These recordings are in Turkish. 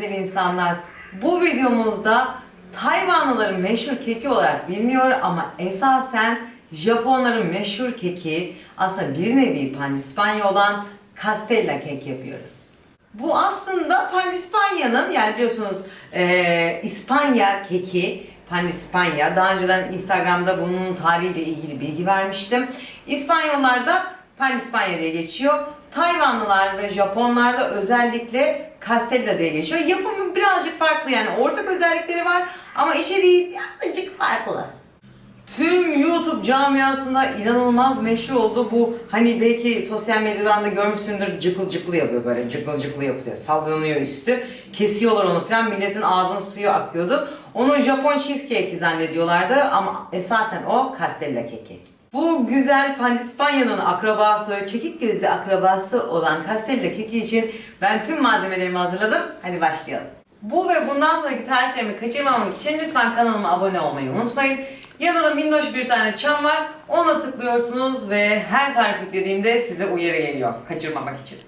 Güzel insanlar. Bu videomuzda Tayvanlıların meşhur keki olarak biliniyor ama esasen Japonların meşhur keki aslında bir nevi pandispanya olan Castella kek yapıyoruz. Bu aslında pandispanya'nın yani biliyorsunuz eee, İspanya keki pandispanya. Daha önceden Instagram'da bunun tarihiyle ilgili bilgi vermiştim. İspanyollar da pandispanya diye geçiyor. Tayvanlılar ve Japonlar da özellikle Castella diye geçiyor. Yapımı birazcık farklı yani ortak özellikleri var ama içeriği birazcık farklı. Tüm YouTube camiasında inanılmaz meşhur oldu bu hani belki sosyal medyadan da görmüşsündür cıkıl cıkıl yapıyor böyle cıkıl cıkıl yapıyor sallanıyor üstü kesiyorlar onu falan milletin ağzının suyu akıyordu. Onu Japon cheesecake zannediyorlardı ama esasen o Castella keki. Bu güzel Pandispanya'nın akrabası, çekik gözlü akrabası olan Castella keki için ben tüm malzemelerimi hazırladım. Hadi başlayalım. Bu ve bundan sonraki tariflerimi kaçırmamak için lütfen kanalıma abone olmayı unutmayın. Yanında da minnoş bir tane çan var. Ona tıklıyorsunuz ve her tarif yüklediğimde size uyarı geliyor kaçırmamak için.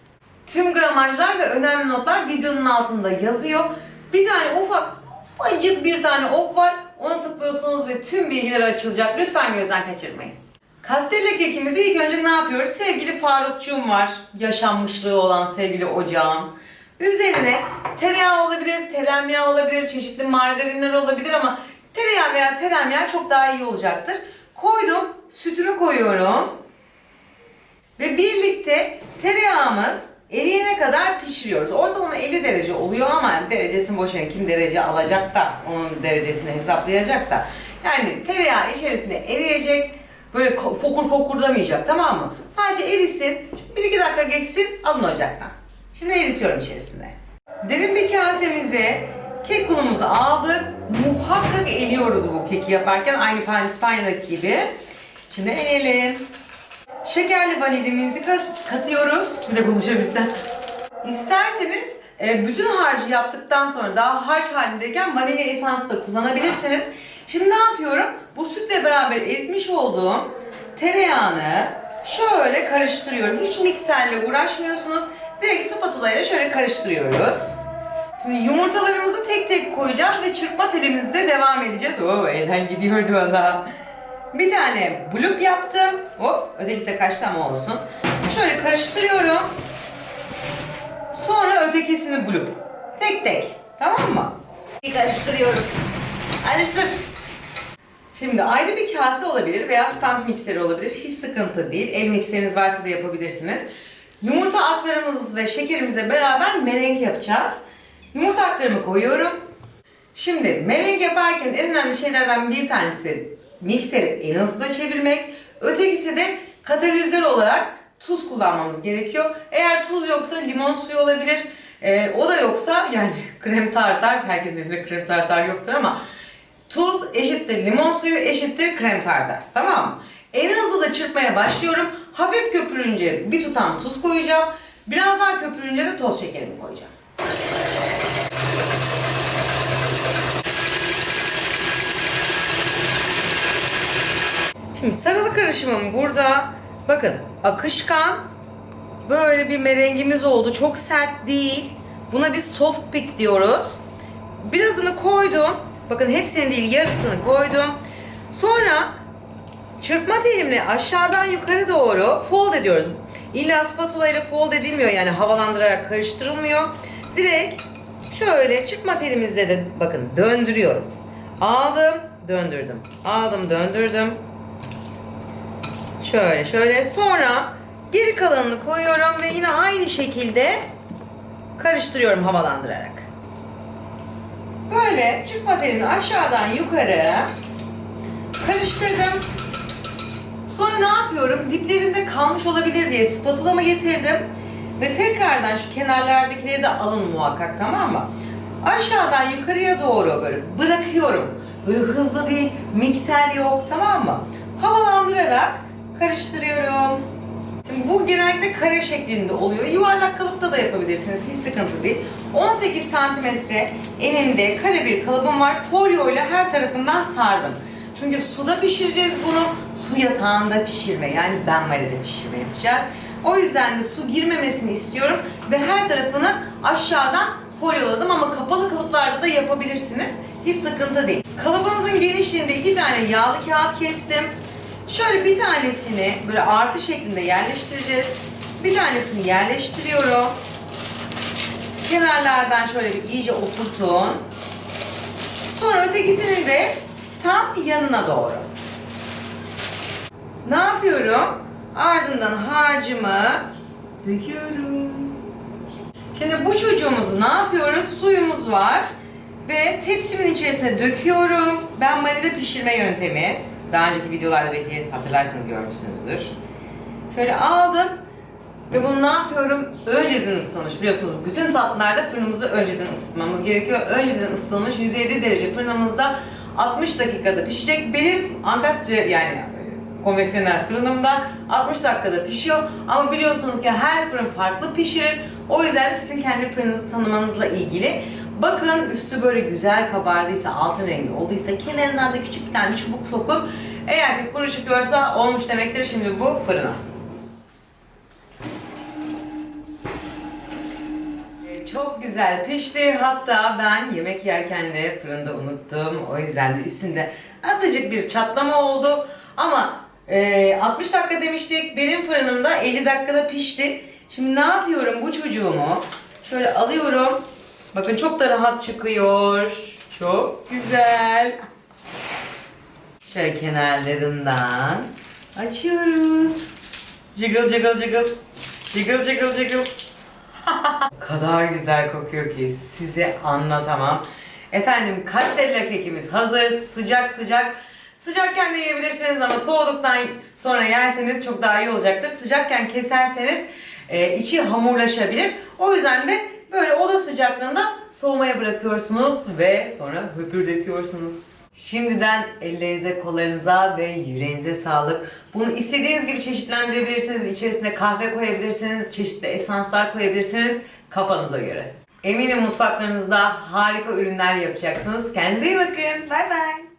Tüm gramajlar ve önemli notlar videonun altında yazıyor. Bir tane ufak, ufacık bir tane ok var. Ona tıklıyorsunuz ve tüm bilgiler açılacak. Lütfen gözden kaçırmayın. Kastella kekimizi ilk önce ne yapıyoruz? Sevgili Farukçuğum var. Yaşanmışlığı olan sevgili ocağım. Üzerine tereyağı olabilir, teremyağı olabilir, çeşitli margarinler olabilir ama tereyağı veya teremyağı çok daha iyi olacaktır. Koydum, sütümü koyuyorum. Ve birlikte tereyağımız eriyene kadar pişiriyoruz. Ortalama 50 derece oluyor ama derecesini boş. Kim derece alacak da onun derecesini hesaplayacak da. Yani tereyağı içerisinde eriyecek. Böyle fokur fokurdamayacak tamam mı? Sadece erisin. 1-2 dakika geçsin alın ocaktan. Şimdi eritiyorum içerisinde. Derin bir kasemize kek unumuzu aldık. Muhakkak eliyoruz bu keki yaparken. Aynı pandispanya'daki gibi. Şimdi eleyelim. Şekerli vanilimizi kat- katıyoruz. Bir de konuşabilsem. İsterseniz e, bütün harcı yaptıktan sonra daha harç halindeyken vanilya esansı da kullanabilirsiniz. Şimdi ne yapıyorum? Bu sütle beraber eritmiş olduğum tereyağını şöyle karıştırıyorum. Hiç mikserle uğraşmıyorsunuz. Direkt spatula ile şöyle karıştırıyoruz. Şimdi yumurtalarımızı tek tek koyacağız ve çırpma telimizde devam edeceğiz. Oo elden gidiyordu valla. Bir tane blup yaptım. Hop ötekisi de kaçtı ama olsun. Şöyle karıştırıyorum. Sonra ötekisini bulup tek tek tamam mı? Karıştırıyoruz. Karıştır. Şimdi ayrı bir kase olabilir veya stand mikseri olabilir. Hiç sıkıntı değil. El mikseriniz varsa da yapabilirsiniz. Yumurta aklarımız ve şekerimizle beraber merenk yapacağız. Yumurta aklarımı koyuyorum. Şimdi merenk yaparken en önemli şeylerden bir tanesi mikseri en hızlı çevirmek. Ötekisi de katalizör olarak tuz kullanmamız gerekiyor. Eğer tuz yoksa limon suyu olabilir. Ee, o da yoksa yani krem tartar, herkesin evinde krem tartar yoktur ama tuz eşittir limon suyu eşittir krem tartar. Tamam mı? En hızlı da çırpmaya başlıyorum. Hafif köpürünce bir tutam tuz koyacağım. Biraz daha köpürünce de toz şekerimi koyacağım. Şimdi sarılı karışımım burada. Bakın akışkan böyle bir merengimiz oldu. Çok sert değil. Buna biz soft pick diyoruz. Birazını koydum. Bakın hepsini değil yarısını koydum. Sonra çırpma telimle aşağıdan yukarı doğru fold ediyoruz. İlla spatula ile fold edilmiyor yani havalandırarak karıştırılmıyor. Direkt şöyle çırpma telimizle de bakın döndürüyorum. Aldım, döndürdüm. Aldım, döndürdüm. Şöyle şöyle sonra geri kalanını koyuyorum ve yine aynı şekilde karıştırıyorum havalandırarak. Böyle çırpma telini aşağıdan yukarı karıştırdım. Sonra ne yapıyorum? Diplerinde kalmış olabilir diye spatulamı getirdim. Ve tekrardan şu kenarlardakileri de alın muhakkak tamam mı? Aşağıdan yukarıya doğru böyle bırakıyorum. Böyle hızlı değil, mikser yok tamam mı? Havalandırarak karıştırıyorum. Bu genellikle kare şeklinde oluyor. Yuvarlak kalıpta da yapabilirsiniz. Hiç sıkıntı değil. 18 santimetre eninde kare bir kalıbım var. Folyo ile her tarafından sardım. Çünkü suda pişireceğiz bunu. Su yatağında pişirme yani benmarede pişirme yapacağız. O yüzden de su girmemesini istiyorum ve her tarafını aşağıdan folyoladım ama kapalı kalıplarda da yapabilirsiniz. Hiç sıkıntı değil. Kalıbınızın genişliğinde iki tane yağlı kağıt kestim. Şöyle bir tanesini böyle artı şeklinde yerleştireceğiz. Bir tanesini yerleştiriyorum. Kenarlardan şöyle bir iyice oturtun. Sonra ötekisini de tam yanına doğru. Ne yapıyorum? Ardından harcımı döküyorum. Şimdi bu çocuğumuzu ne yapıyoruz? Suyumuz var ve tepsimin içerisine döküyorum. Ben maride pişirme yöntemi. Daha önceki videolarda belki hatırlarsınız görmüşsünüzdür. Şöyle aldım ve bunu ne yapıyorum? Önceden ısıtılmış. Biliyorsunuz bütün tatlılarda fırınımızı önceden ısıtmamız gerekiyor. Önceden ısıtılmış 150 derece fırınımızda 60 dakikada pişecek. Benim ankastre yani konveksiyonel fırınımda 60 dakikada pişiyor. Ama biliyorsunuz ki her fırın farklı pişirir. O yüzden sizin kendi fırınınızı tanımanızla ilgili. Bakın üstü böyle güzel kabardıysa, altın rengi olduysa kenarından da küçük bir tane çubuk sokup eğer ki kuru çıkıyorsa olmuş demektir şimdi bu fırına. Çok güzel pişti. Hatta ben yemek yerken de fırında unuttum. O yüzden de üstünde azıcık bir çatlama oldu. Ama e, 60 dakika demiştik. Benim fırınımda 50 dakikada pişti. Şimdi ne yapıyorum bu çocuğumu? Şöyle alıyorum. Bakın çok da rahat çıkıyor. Çok güzel. Şöyle kenarlarından açıyoruz. Jiggle jiggle jiggle. Jiggle jiggle jiggle. O kadar güzel kokuyor ki size anlatamam. Efendim Castella kekimiz hazır, sıcak sıcak. Sıcakken de yiyebilirsiniz ama soğuduktan sonra yerseniz çok daha iyi olacaktır. Sıcakken keserseniz e, içi hamurlaşabilir. O yüzden de böyle oda sıcaklığında soğumaya bırakıyorsunuz ve sonra höpürdetiyorsunuz. Şimdiden ellerinize, kollarınıza ve yüreğinize sağlık. Bunu istediğiniz gibi çeşitlendirebilirsiniz. İçerisine kahve koyabilirsiniz, çeşitli esanslar koyabilirsiniz kafanıza göre. Eminim mutfaklarınızda harika ürünler yapacaksınız. Kendinize iyi bakın. Bay bay.